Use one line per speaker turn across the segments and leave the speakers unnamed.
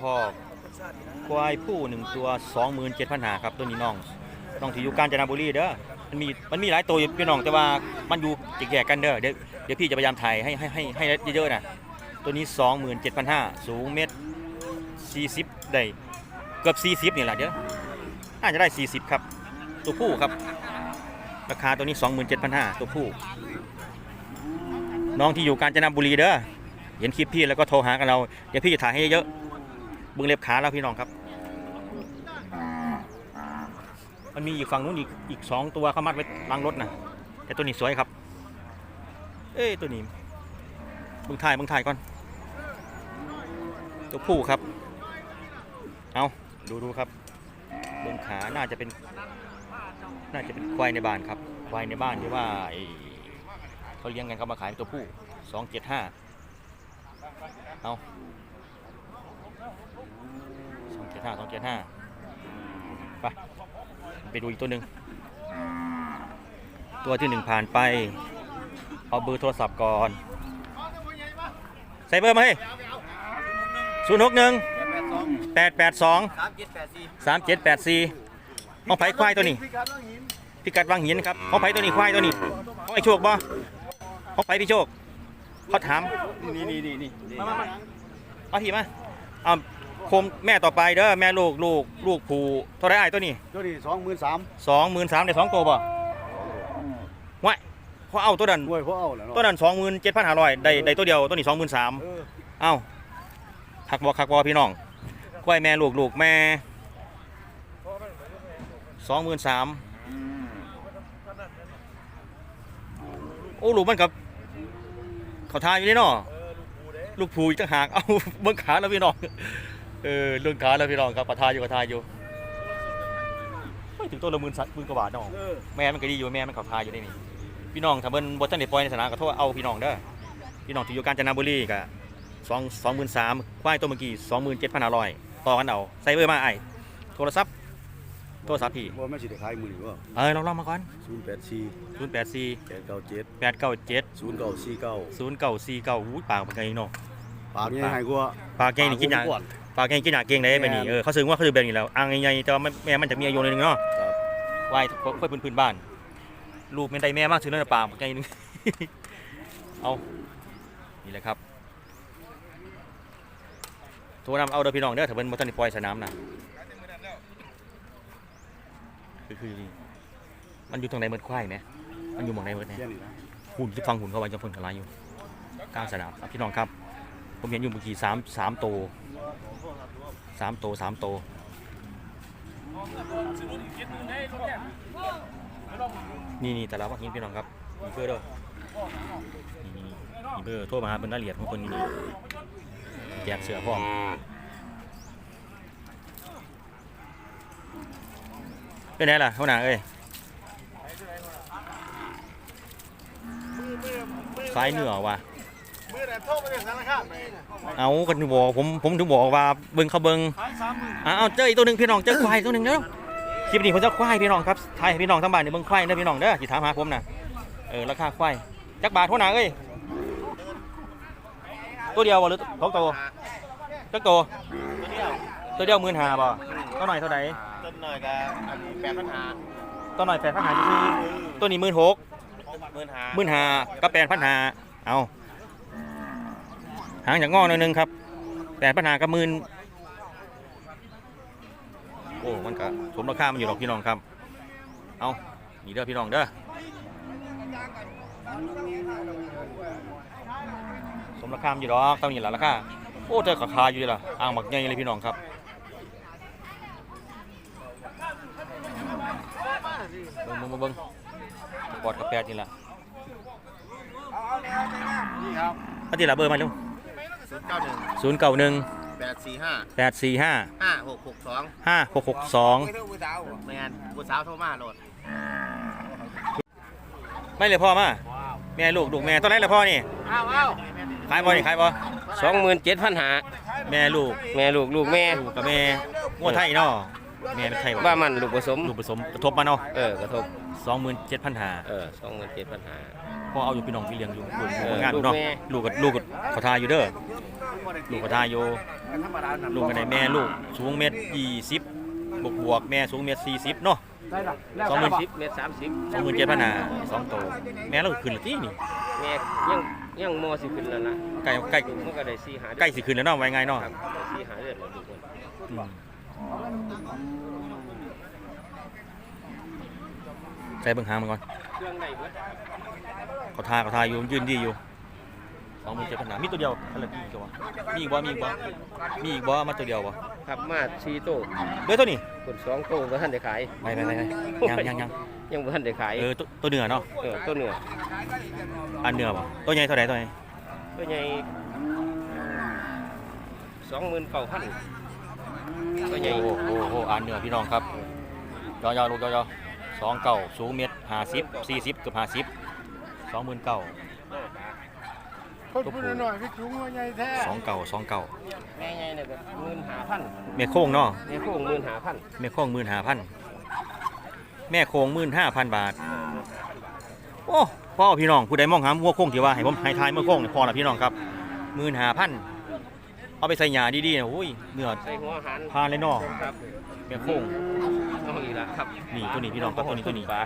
พ่อควายผู้หนึ่งตัวสองหมื่นเจ็ดพันหาครับตัวนี้น้องน้องที่อยู่กาญจนบุรีเด้อมันมีมันมีหลายตัวอยู่พี่น้องแต่ว่ามันอยู่แยกๆกันเด้อเดี๋ยวเดี๋ยวพี่จะพยายามถ่ายให้ให้ให้ให้เยอะๆนะตัวนี้สองหมื่นเจ็ดพันห้าสูงเมตรสี่สิบได้เกือบสี่สิบนี่แหละเดี๋ยวน่าจะได้สี่สิบครับตัวผู้ครับ ราคาตัวนี้สองหมื่นเจ็ดพันห้าตัวผู้ น้องที่อยู่กาญจนบุรีเด้อเห็นคลิปพี่แล้วก็โทรหากันเรา เดี๋ยวพี่จะถ่ายให้เยอะ ๆบึงเล็บขาแล้วพี่น้องครับ มันมีอีกฝั่งนู้นอีกอีกสองตัวเขามัดไว้ลังรถนะแต่ตัวนี้สวยครับ เอ้ยตัวนี้บึงถ่ายบึงถ่ายก่อน ตัวผู้ครับ เอาดูดูครับ เบึงขาน่าจะเป็น น่าจะเป็นควายในบ้านครับ ควายในบ้านที่ว่าเขาเลี้ยงกันเขามาขายเป็นตัวผู้สองเจ็ดห้าเอา สองเจ็ดห้าสองเจ็ดห้าไปไปดูอีกตัวหนึ่งตัวที่หนึ่งผ่านไป เอาเบอร์โทรศัพท์ก่อนใส่เบอร์มาให้ศูนย์หกหนึ่งแปดแปดสอง
สามเจ็ดแปดสี่
สามเจ็ดแปดสี่ห้องไผ่ควายตัวนี้พิกัดวังหินครับห้องไผ่ตัวนี้ควายตัวนี้ห้องไอ้โชคบ่ห้องไผ่พี่โชคเขาถาม
นี่นี่นี่นี่
มามามาเอาทีมาเอาโคมแม่ต่อไปเด้อแม่ลูกลูกลูกผูเท่าไรไอ้ายตัวนี้
ตัวนี้สองหมื่นสาม
สองหมื่นสามได้สองตัวบ่วะเขาเอาตัวนั้น
กล้วยเขาเอาแล้วเนาะ
ตัวนั้นสองหมื่นเจ็ดพันห้าร้อยได้ได้ตัวเดียวตัวนี้สองหมื่นสาม
เออ
เอ้าคักบอคักบอพี่น้องควายแม่ลูกลูกแม่สองหมื่นสามโอ้ลูกมันกับเขาทายอยู่นี่เนาะ ลูกผูอีกต่างหากเอาเบิ้งขาแล้วพี่น้องเออเรื่องขาแล้วพี่น้องครับเขาทายอยู่เขาทายอยู่ไม่ถึงตัวละหมื่นสักหมื่นกว่าบาทเนาะ
เออ
แม่มันก็ดีอยู่แม่มันเขาทายอยู่ได้นี่พี่น้องถ้าเบิ่นบ่ทันได้ปล่อยในสนามก็โทษเอาพี่น้องเด้อพี่น้องที่อยู่กาญจนบุรีก็สองสองหมื่นสามควายตัวเมื่อกี้สองหมื่นเจ็ดพันห้าร้อยต่อกันเอาใส่เบอร์มาไอ้โทรศัพท์โทรศัพท์พี่
ว่าไม่สิได้ขายมือหรือว่า
เออลองลองมาก่อน
ศูนย์แปดสี่
ศูนย์แปดสี่
แปดเก้าเจ็ด
แปดเก้าเจ็ด
ศูนย์เก้าสี่เก้า
ศูนย์เก้าสี่เก้าอุ้ยปากมันไงเนาะ
ปากยังไงกูว่า
ปากแกนี่กินหยาปากแกนี่กินหยาเก่งได้ไปนี่เออเขาซื้อว่าเขาซื้อแบบนี้แล้วอ่างใหญ่ๆแต่ว่าแม่มันจะมีอายุหนึงเนาะ
ครับ
ควายควายพื้นพื้นบ้านลูกเป็นไดแม่มากซื้อเนื้อปลาไงนึงเอานี่แหละครับโทรนำเอาเด้อพี่น้องเด้อถ้าเป็นมอเตอร์ในปล่อยสนามนะคือคือมันอยู่ตรงไหนเมืดควายไหมมันอยู่หมองไหนเมืดเนี่ย
แค่นี้นะ
หุ่นที่ฟังหุ่นเข้าไปจะพ่นกระไรอยู่กลางสนามครับพี่น้องครับ ผมเห็นอยู่เมื่อกี้สามสามโตสามโตสามโตนี่นี่แต่ละว่าห็นพี่น้องครับมีเบอร์เด้อนี่นี่มีเบอร์ทรมาหาเป็นรายละเอียดของคนนี่แจกเสือพร้อมเป็นไงล่ะหัวหน้าเอ้ยสายเหนือว่ะ
เลยสารคามเลย
เอากันถึงบอกผมผมถึงบอกว่าเบิ่งเขาเบิ่ง
ขายสามหมื่น
อ้าวเจออีกตัวหนึ่งพี่น้องเจอควายตัวหนึ่งเด้อคลิปนี้ผมจะควายพี่น้องครับถ่ายให้พี่น้องทั้งบ้านเนี่ยเบิ่งควายเด้อพี่น้องเด้อสิถามหาผมน่ะเออราคาควายจักบาทเท่าไหร่เอ้ยตัวเดียวบ่หรือสองตัวจักตัวตัวเดียวหมื่นห้าบ่ตัวหน่อยเท่าไหร่
ต้นหน่อยกับอันนี้แปดพันหา
ตัวหน่อยแปดพันห้าซื่อๆตัวนี้หมื่นหก
หมื่นหา
หมื่นห้าก็แปดพันห้าเอา หางจากงอหน่อยนึงครับแปดพันห้ากับหมื่นโอ้มันก็สมราคามันอยู่หรอกพี่น้องครับ เอานี่เด้อพี่น้องเด้อสมราคามันอยู่หรอกต้องนี่แหละราคาโอ้เธอขาคาอยู่เลยล่ะอ่างหมักใหญ่เลยพี่น้องครับเบิ่งเบิ่งเบิ่งกอดกับแปดนี่แหละ
นี่ครับ
เอาที่ละเบอร์มาเร็ว
ศูนย์เก้าหนึ่ง
ศูนย์เก้าหนึ่ง
แปดสี่ห้า
แปดสี่ห้า
ห้าหกหกสอง
ห้าหกหกสอง
ไม่งั้นผู้สาวโทรมาโหลด
ไม่เลยพ่อมาแม่ลูกลูกแม่ตอนไหนเลยพ่อนี่
อ้าวอ้าว
ขายบ่นี่ขายบ่
สองหมื่นเจ็ดพันหา
แม่ลูก
แม่ลูกลูกแม่
ลูกกับแม่งัวไทยเนาะ แม่เป็นไทย
ว่ามันลูกผสม
ลูกผสมกระทบมาเนาะ
เออกระทบ
สองหมื่นเจ็ดพันหา
เออสองหมื่นเจ็ดพันหา
พ่อเอาอยู่พี่น้องพี่เลี้ยงอยู่ลูก
เออ
งาน
ลูก
เนาะ
แม่
ลูกกับลูกกับเขาทาอยู่เด้อลูกกระทาโย
ธรรมดา
ลูกกันได้แม่ลูกสูงเมตรยี่สิบบวกบวกๆแม่สูงเมตรสี่สิบเนาะ สองหมื่น
สิบเมตรสามสิบ
สองหมื่นเจ็ดพันหาสองโตวแม่เราก็ขึ้นและที่นี่
แม่ยังยังมอสิขึ้นแล้วนะ
ใกล้ใกล้
มันก็ได้สี่หาเดือน
ใกล้สิขึ้นแล้วเนาะไว้ไงเนาะ
ครับได้สี่หาเดือนแล้วทุกคน
อืม ใส่เบิ่งหางมันก่อน
เครื่องไหนเบิด
เขาทาเขาทาอยู่ยืนดีอยู่สองหมื่นเจ็ดพันหามีตัวเดียวอะไรมีอีกบ่มีอีกบ่มีอีกบ่มีอีกบ่มาตัวเดียวบ่
ครับมาสี่โต
เด้อตัวนี้
คนสองโตบ่ทันได้ขาย
ไปไปไปไปยังยังยัง
ยังบ่ทันได้ขาย
เออตัวตัวเหนือเนาะ
เออตัวเหนือ
อันเหนือบ่ตัวใหญ่เท่าไหร่ตัวใหญ่
ตัวใหญ่สองหมื่นเก้าพัน ตัวใหญ่
โอ้โหโอ้โหอันเหนือพี่น้องครับยอยอลูกยอยอสองเก่าสูงเมตรห้าสิบสี่สิบเกือบห้าสิบสองหมื่นเก้า
คนพูดหน่อยพี่จุ้งว่าไงแท้
สองเก่าสองเก่า
แม่ใหญ่เนี่ยก็หมื่นห้าพัน
แม่โค้งเนาะ
แม่โค้งหมื่นห้าพัน
แม่โค้งหมื่นห้าพันแม่โค้งหมื่นห้าพันบาทโอ้พ่อพี่น้องผู้ใดมองหาวัวโค้งที่ว่าให้ผมให้ทายเมื่อโค้งเนี่ยพอละพี่น้องครับหมื่นห้าพัน เอาไปใส่หยาดีๆนะโอ้ยเนื้อ
ใส่หัวหัน
พานเลยเนาะ
ครับ
แม่โค้ง
น้องอีกแล้วครับ
นี่ตัวนี้พี่น้องครับตัวนี้ตัวนี้
ฝา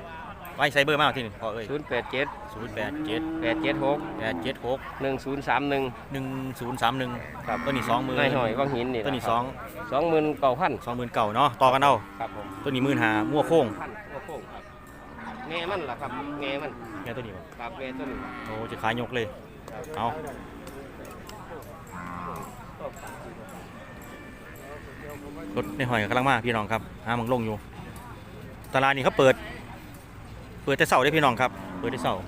ไว้ใส่เบอร์มาเอาที่นี่พอเอ้ย
ศูนย์แปดเจ็ด
ศูนย์แปดเจ็ด
แปดเจ็ดหก
แปดเจ็ดหก
หนึ่งศูนย์สามหนึ่ง
หนึ่งศูนย์สามหนึ่ง
ครับ
ตัวนี้สองหมื่น
นายหอยวังหินนี่
ตัวนี้ะ
ครับ
สอง
สองหมื่นเก้าพัน
สองหมื่นเก่าเนาะต่อกันเอา
ครับผม
ตัวนี้หมื่นหามั่วโค้ง
พันหัวโค้งครับแง่มันล่ะครับแง่มัน
เนี่ยตัวนี้บ่
ครับแง่ต้น
โอ้จะขายยกเลยเอา รถในหอยกำลังมาพี่น้องครับหามังลงอยู่ ตลาดนี้เขาเปิด เปิดแต่เสาร์ได้พี่น้องครับ เปิดแต่เสาร์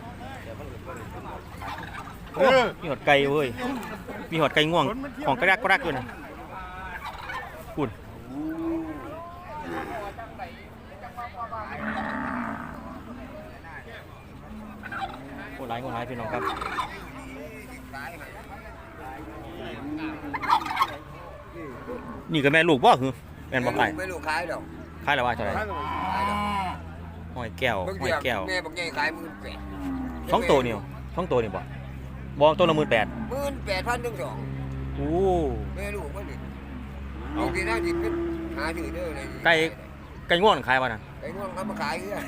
โอ้มีหอดไก่เว้ย มีหอดไก่ง่วง ของกระดักกระดักอยู่นะคุณโอ้ร้ายโอ้ร้ายพี่น้องครับ นี่ก็แม่ลูกบ่คือแม่นบ่ไอ้
ไม่รู้ขายดอก
ขายแล้วว่าเท่าไหร่
ขายดอก
หอยแก้ว
เบิ่ง
หอย
เดียว
แก้ว
แม่บอกไงขายหมื่นแปด
สองตัวนี่บ่สองตัวนี่บ่บ่ตัวละหมื่นแปด
หมื่นแปดพันถึงสอง
โอ้
แม่ลูกมันนี่
เอา
ลูกที่น่าจิเป็นหาถือเด้อเลย
ไก่ไก่ง่วงขายบ่น่ะ
ไก่ง่วงเขามาขายเรื่อย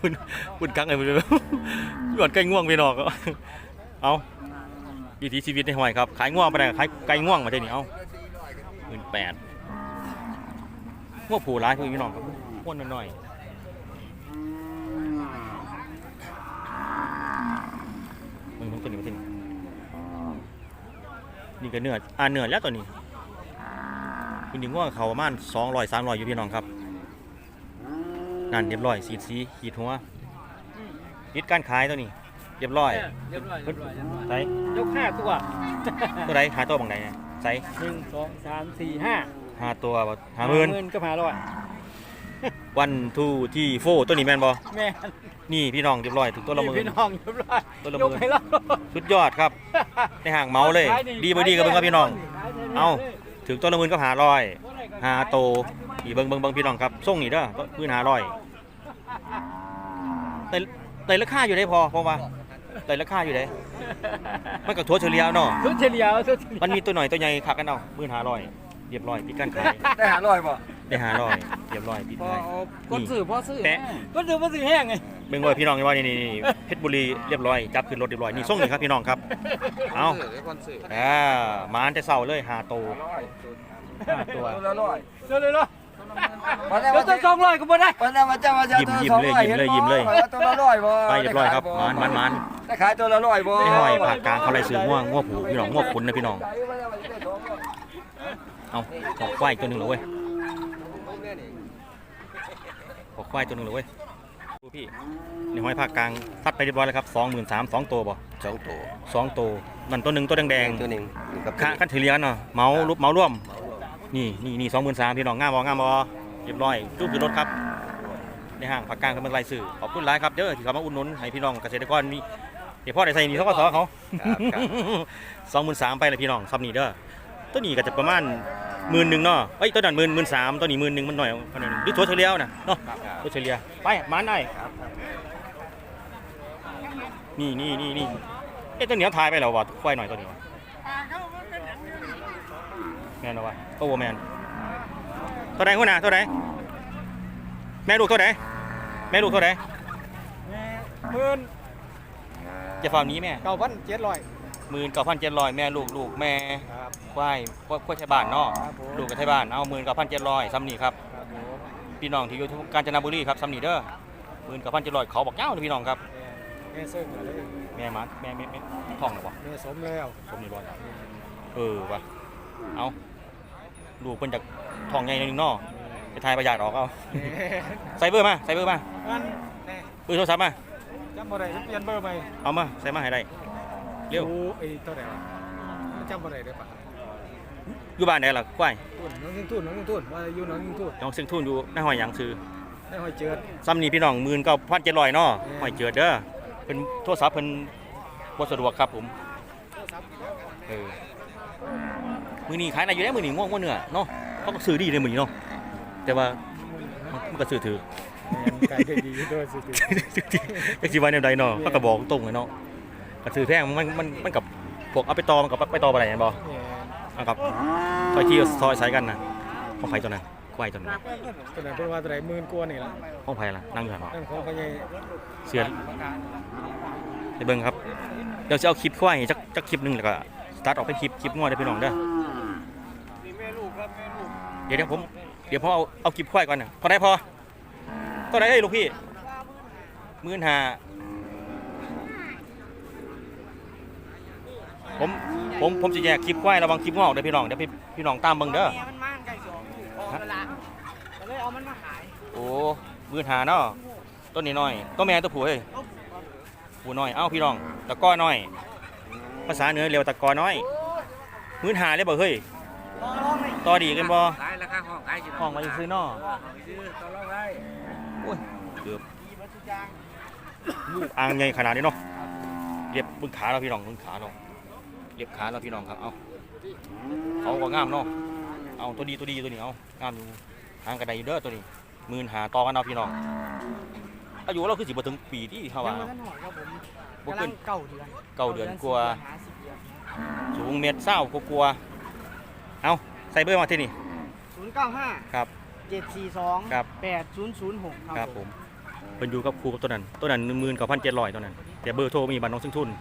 คุณคุณกังไอ้มันหยอดไก่ง่วงพี่น้องเอา วิถีชีวิตในหอยครับ ขายง่วงไปได้ขายไก่ง่วงมาได้นี่เอาหมื่นแปดง่วงผูร้ายพี่น้องครับง่วงหน่อยมึงต้องตัวนี้มาที่นี่นี่ก็เนื้ออ่าเนื้อแล้วตัวนี้คุณดิง่วงเขาประมาณสองร้อยสามร้อยอยู่พี่น้องครับนั่นเรียบร้อยสีสีขีดหัวปิดการขายตัวนี้ เรียบร้อย
เรียบร้อยเรียบร้อยเรียบร้อย
ใส่
ยกห้าตัว
ตัวใดหาตัวบางใดเนี่ยใส่
หนึ่งสองสามสี่ห้า
หาตัวบ่หาหมื่น
หมื่นก็หาร้อย
วันทูที่โฟตัวนี้แมนบอ
แม่น
นี่พี่น้องเรียบร้อยถูกตัวละหมื่น
พี่น้องเรียบร้อย
ตัวละห
ย
มื่
ก
น
ให้เรา
สุดยอดครับในห่างเมาเลยดีบ่ดีกับเบิ่งครับพี่น้อง เอา ถึงตัวละหมื่นก็หาร้อยหาโตอีเบิ่งเบิ่งเบิ่งพี่น้องครับส่งนี่เด้อตัวพื้นหาร้อยแต่แต่ราคาอยู่ได้พอเพราะว่า แต่ราคาอยู่ได้มันกับทัวเฉลี่ยเนาะ
ทุกเฉลี่ยทุกเฉลี่ย
มันมีตัวหน่อยตัวใหญ่ขักกันเอามื่นหาร้อยเรียบร้อยปิดการขาย
ได้หาร้อยป่ะ
ได้หาร้อยเรียบร้อยปิด
พอ
ขาย
กดซื้อพอซื้อ
แปะ
กดซื้อพอซื้อแห้งไง
เบิ่งไว้พี่น้องเห็นว่านี่นี่นี่เพชรบุรีเรียบร้อยจับขึ้นรถเรียบร้อยนี่ส่งนี่ครับพี่น้องครับเอา
เดี๋ยวคนซื้อ
อ่ามานแต่เศร้าเลยหาโตห้าตัว
ตัวละร้อย
เจอเลยเนาะ
วันนี้
เดี๋ยวจะสองร้อยก็บ่ได้
วันนี้มันจะมาจะ
ยิ้มยิ้มเลยยิ้มเลยยิ้มเลย
ตัวละร้อยบ่
ไปเรียบร้อยครับมานมานมาน
ได้ขายตัวละร้อยบ่
ไอ้ห้อยผากกลางเขาไรซื้อง่วงง่วงผูพี่น้องง่วงขุนนะพี่น้อง เอาขอกควายตัวหนึ่งเหรอเว้ยขอกควายตัวหนึ่งเหรอเว้ยดูพี่นี่ห้อยผากกลางทัดไปเรียบร้อยแล้วครับสองหมื่นสามสองตัวบ่
สองตัว
สองตัวนั่นตัวหนึ่งตัวแดง
ตัวหนึ่งอยู่กับ
ๆค่าขั้นถือเลี้ยงเนาะเมารูปเมาร่วม นี่นี่นี่สองหมื่นสามพี่น้องงามบองามบอเรียบร้อยรูปคือรถครับในห้างผักกลางกำลังไล่ซื้อขอบคุณหลายครับเด้อที่เขามาอุดหนุนให้พี่น้องเกษตรกรมีเดี๋ยวพ่อได้ใส่นี่เขาก็สอเขาสองหมื่นสามไปเลยพี่น้องซับนี่เด้อตัวนี้ก็จะประมาณหมื่นหนึ่งเนาะเอ้ยตัวนั้นหมื่นหมื่นสามตัวนี้หมื่นหนึ่งมันหน่อยขนาดนี้หรือตัวเฉลี่ยนะเนาะตัวเฉลี่ยไปมาหน่อยนี่นี่นี่นี่เอ๊ะตัวเหนียวทายไปแล้ววะควายหน่อยตัวนี้วะนบ่วะโอ้บ่แม่นเท่าใดหัวหน้าเท่าใดแม่ลูกเท่าใดแม่ลูกเท่าใด
หมื่น
จะฟ้าวหนี้แม่
เก้าพันเจ็ดร้อย
19,700แม่ลูกลูกแม่
ครับ
ควายควายควายไทยบ้านเนาะ
ครับผม
ลูกกับไทยบ้านเอา19,700ซ้ำนี่ครับ
ครับผม
พี่น้องที่อยู่กาญจนบุรีครับซ้ำนี่เด้อ19,700เขาบอกยาวเลยพี่น้องครับ
แม่ซึ่งเลย
แม่มันแม่แม่แม่ท้องหรอบ่
แม่สมแล้ว
ผมนี่บ่เออว่ะเอาลูกเพิ่นจากท้องใหญ่หนิดนึงเนาะไปทายประหยัดออกเอาใส่เบอร์มาใส่เบอร์มา
อันแน่
เบอร์โทรศัพท์มา
จำบ่ได้เปลี่ยนเบอร์ใหม่
เอามาใส่มาให้ได้เร็ว
โอ้ไอ้เท่าไหร่วะจำบ่ได้ได้ปะ
อยู่บ้านไหนล่ะควาย
ทุนน้องยิงทุนน้องยิงทุนว่าอยู่น้องยิงทุน
น้องซึ่งทุนอยู่ในห้อยหยังซื้อ
ได้หอยเจิด
ซ้ำนี่พี่น้อง19,700เนาะ
อืม
ห้อยเจิดเด้อเพิ่นโทรศัพท์เพิ่นบ่สะดวกครับผมเออมื้อนี้ขายได้อยู่แล้วมื้อนี้ง่วงง่วงเนื้อเนาะเขาก็ซื้อดีเลยมื้อนี้เนาะแต่ว่ามันก็ซื้อถือ
ไก่ได้ดีด้วยสิ
จักสิว่าแนวใดเนาะเขาก็บอกตรงเลยเนาะก็ซื้อแพงมันมันมันกับพวกเอาไปตอมันกับไปตอบ่ได้แม่นบ่เอากับซอยที่ซอยใส่กันน่ะของไผตัวนั้นควายตัวนั้น
ตัวนั้นเพิ่นว่าตัวไหนหมื่นกว่านี่ล่ะ
ของไผล่ะนั่งอยู่หั่นบ่
นั่นของพ่อใหญ่
เสือไปเบิ่งครับเดี๋ยวจะเอาคลิปควายจักจักคลิปหนึงแล้วก็สตาร์ทออกเป็นคลิปคลิปง้อเด้อพี่น้องเด้อ
แม่ลูกครับแม่ลูก
เดี๋ยวเดี๋ยวผมเดี๋ยวผมเอาเอาคลิปควายก่อนน่ะพอได้พอ เท่าไหร่เอ้ยลูกพี่15,000ผมผมผมจะแยกคลิปควายระวังคลิปงอกเด้อพี่น้องเดี๋ยวพี่พี่น้องตามเบิ่งเด้อ
แม่มันมาไก่สองลูกออกแล้วละก็เลยเอามันมาขาย
โอ้มือหาเนาะต้นนี้น้อยต้นแม่ตัวผู้เฮ้ยผู้น้อยเอ้าพี่น้องตะก้อน้อย ภาษาเหนือเรียกว่าตะก้อน้อยมือหาเลยบ่เฮ้ย
ต่อรองเลย
ต่อดีกันบ่
ขายราคาห้องขายสิ
ห้องมาซื้อเนาะ
ซื้อต่อรองได้
โอ้ยเกือบลูกอ่างใหญ่ขนาดนี้เนาะเรียบบึงขาเราพี่น้องบึงขาเราเรียบขาเราพี่น้องครับเอาเขาก็งามเนาะเอาตัวดีตัวดีตัวนี้เอางามอยู่หางกระไดอยู่เด้อตัวนี้มือหาต่อกันเอาพี่น้องอายุเราคือสิบ่ถึงปีที่เขา
ยั
ว่า
งไม่ทันหอยครับผม
บ่
กำลั
ขึ้น
งเก่าเดือน
เก้าเดือนกว่า
หาสิบเดือน
สูงเมตรเศร้ากลัวๆเอาใส่เบอร์มาที่นี่
ศูนย์เก้าห้า
ครับ
เจ็ดสี่สอง
ครับ
แปดศูนย์ศูนย์หก
ครับผม เป็นอยู่กับครูกับตัวนั้น ตัวนั้นหนึ่งหมื่นกับพันเจ็ดร้อยตัวนั้น แต่เบอร์โทรมีบัตรน้องซึ่งทุน
ค